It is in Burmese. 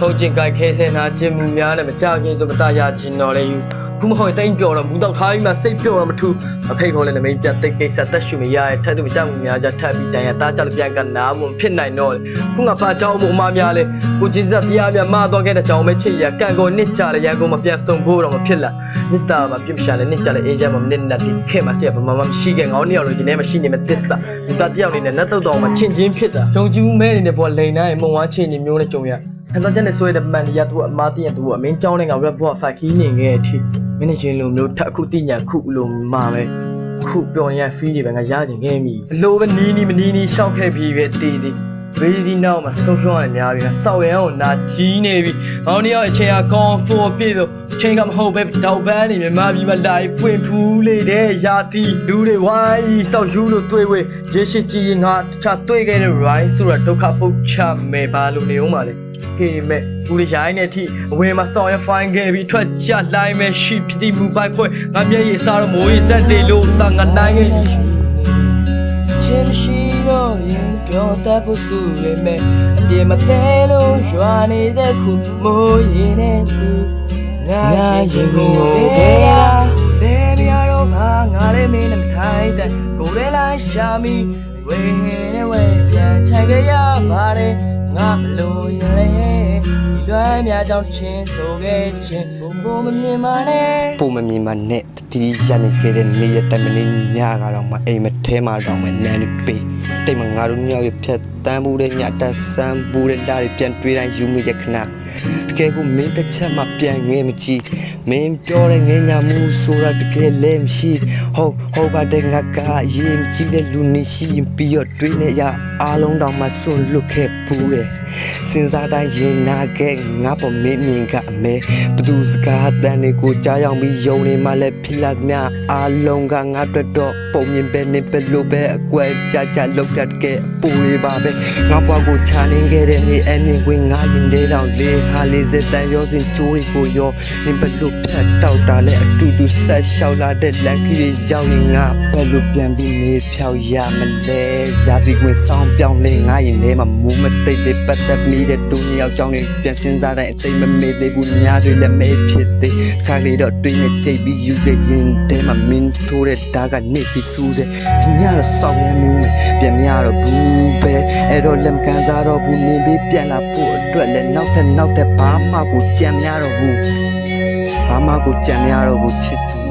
ဟုတ်ကျင်ကိုက်ခဲဆဲနာခြင်းမူများနဲ့မကြခင်ဆိုမတရခြင်းတော်လေယူခုမဟုတ်တိတ်ပြောတော့မူတော့ထားပြီးမှစိတ်ပြော့မှမထူအဖေခေါ်လည်းနမိတ်ပြတ်တိတ်ကိစ္စတက်ရှူမရရဲ့ထက်သူမကြမှုများကြထပ်ပြီးတန်ရတားကြလို့ပြန်ကနာမှုဖြစ်နိုင်တော့လေခုငါဖာချောင်းမှုအမများလေကိုကျင်းစက်တရားများမသွားခဲ့တဲ့ကြောင်ပဲချစ်ရကန်ကိုနစ်ချလေရန်ကိုမပြန်စုံဖို့တော့မဖြစ်လားမိသားမှာပြစ်ရှာလေနစ်ချလေအေးချမ်းမနစ်နဲ့တိခဲ့မှာစီကဘာမှမရှိခဲ့ငေါင်းနှစ်ယောက်လိုချင်နေမှရှိနေမှသစ္စာမိသားတယောက်နေနဲ့နတ်တော့တော်မှာချင်းချင်းဖြစ်တာဂျုံကျူးမဲနေတဲ့ဘောလိန်နိုင်မုံဝါချင်းနေမျိုးနဲ့ကြုံရ ခံစားချက်နဲ့ဆွဲတဲ့မန်ဒီယာသူအမားတည့်ရသူအမင်းကြောင်းနဲ့ငါ rap ဘောဖတ်ခီးနေခဲ့တဲ့အထိမင်းချင်းလိုမျိုးထအခုတိညာခုလိုမှာပဲခုပြောနေရ feel တွေပဲငါရချင်ခဲ့မိဘလို့ပဲနီးနီးမနီးနီးရှောက်ခဲ့ပြီးပဲတည်တည် ဘေးစီနောက်မှာဆုံးရှုံးရတယ်များပြီငါစောက်ရန်ကိုနာကြီးနေပြီ။ဟောင်းတယောက်အချိန်ကကောင်းဖိုးပြည့်လို့ချိန်ကမဟုတ်ပဲတောက်ပန်းနေမြမပြီးမလိုက်ပွင့်ဖူးလေတဲ့ရာတီလူတွေဝိုင်းစောက်ယူလို့တွေ့ဝဲရေရှိကြည်ရင်ငါတခြားတွေ့ခဲ့တဲ့ rise ဆိုတာဒုက္ခပုတ်ချမယ်ပါလို့နေအောင်ပါလေ။ခေမဲ့ဦးလေးရိုင်းတဲ့အထိအဝယ်မှာစောင်းရဖိုင်းခဲ့ပြီးထွက်ချလိုက်မဲ့ရှိဖြစ်ဒီမူပိုက်ဖွဲ့ငါမျက်ရည်စားတော့မိုးရည်တက်တယ်လို့သာငါနိုင်ခဲ့ချင်းရှိတော့ ရင်ပြောတတ်ဖို့စုလိမ့်မယ်အပြေမသေးလို့ရွာနေစက်ခုမိုးရင်နဲ့သူငါရင်ကိုသေးလားဘယ်ပြတော့ငါငါလေးမင်းနဲ့မထိုက်တဲ့ကိုယ်လေးလိုက်ရှာမိဝေနဲ့ဝေပြန်ချင်ကြရပါတယ်ငါမလို့ရင်လေဒီ လွမ်းများကြောင့်ချင်းဆိုခဲ့ချင်းဘုံဘုံမမြင်ပါနဲ့ပုံမမြင်မနဲ့တတိရနေခဲ့တဲ့နေ့ရက်တိုင်မနေ့ညကတော့မအိမ်မထဲမှာတော့မနန်းနေပေးတိတ်မငါတို့ညောက်ရဖြတ်တန်းဘူးတဲ့ညတက်ဆန်းဘူးတဲ့ဒါတွေပြန်တွေးတိုင်းယူမိတဲ့ခဏတကယ်ကိုမင်းတစ်ချက်မှပြန်ငဲမကြည့် မင်းပြောတဲ့ငဲညာမှုဆိုတာတကယ်လည်းမရှိဟုတ်ဟုတ်ပါတဲ့ငါကရင်ကြည့်တဲ့လူနေရှိရင်ပြီးတော့တွေးနေရအားလုံးတော့မဆွတ်လွတ်ခဲ့ဘူးတဲ့စဉ်းစားတိုင်းရင်နာခဲ့ငါပေါ်မင်းမြင်ကအမဲဘသူစကားတန်တွေကိုကြားရောက်ပြီးယုံနေမှလည်းဖြစ်လာမြအားလုံးကငါအတွက်တော့ပုံမြင်ပဲနေပဲလို့ပဲအကွက်ကြကြလောက်ပြတ်ခဲ့ပူရပါပဲငါဘွားကိုချာနေခဲ့တဲ့နေ့အနည်းဝင်ငါရင်လေးတောင်လေးဟာလေးစတန်ရောစင်ချိုးကိုရောနေဘလို့ဖြတ်တောက်တာလဲအတူတူဆက်လျှောက်လာတဲ့လက်ကလေးရောက်ရင်ငါဘယ်လိုပြန်ပြီးနေဖြောက်ရမလဲရာဒီဝင်ဆောင်ပြောင်းလဲငါရင်ထဲမှာမူးမတိတ်လေးပတ်သက်မိတဲ့တူနှစ်ယောက်ကြောင့်ပြန်စင်းစားတဲ့အတိတ်မမေ့သေးဘူးညာတွေလည်းမဲဖြစ်သေးခါလေးတော့တွင်းနဲ့ကြိတ်ပြီးယူခဲ့ရင်ထဲမှာမင်းထိုးတဲ့ဓာတ်ကနေပြီးစူးစေဒီညတော့စောင်းရမှုမယ်ပြန်မရတော့ဘူးပဲအဲ့တော့လက်မကန်စားတော့ဘူးနေပြီးပြန်လာဖို့အတွက်လည်းနောက်ထပ်နောက်ထပ်ဘာမှကိုကြံမရတော့ဘူး ဘာမှကိုကြံမရတော့ဘူးချစ်သူ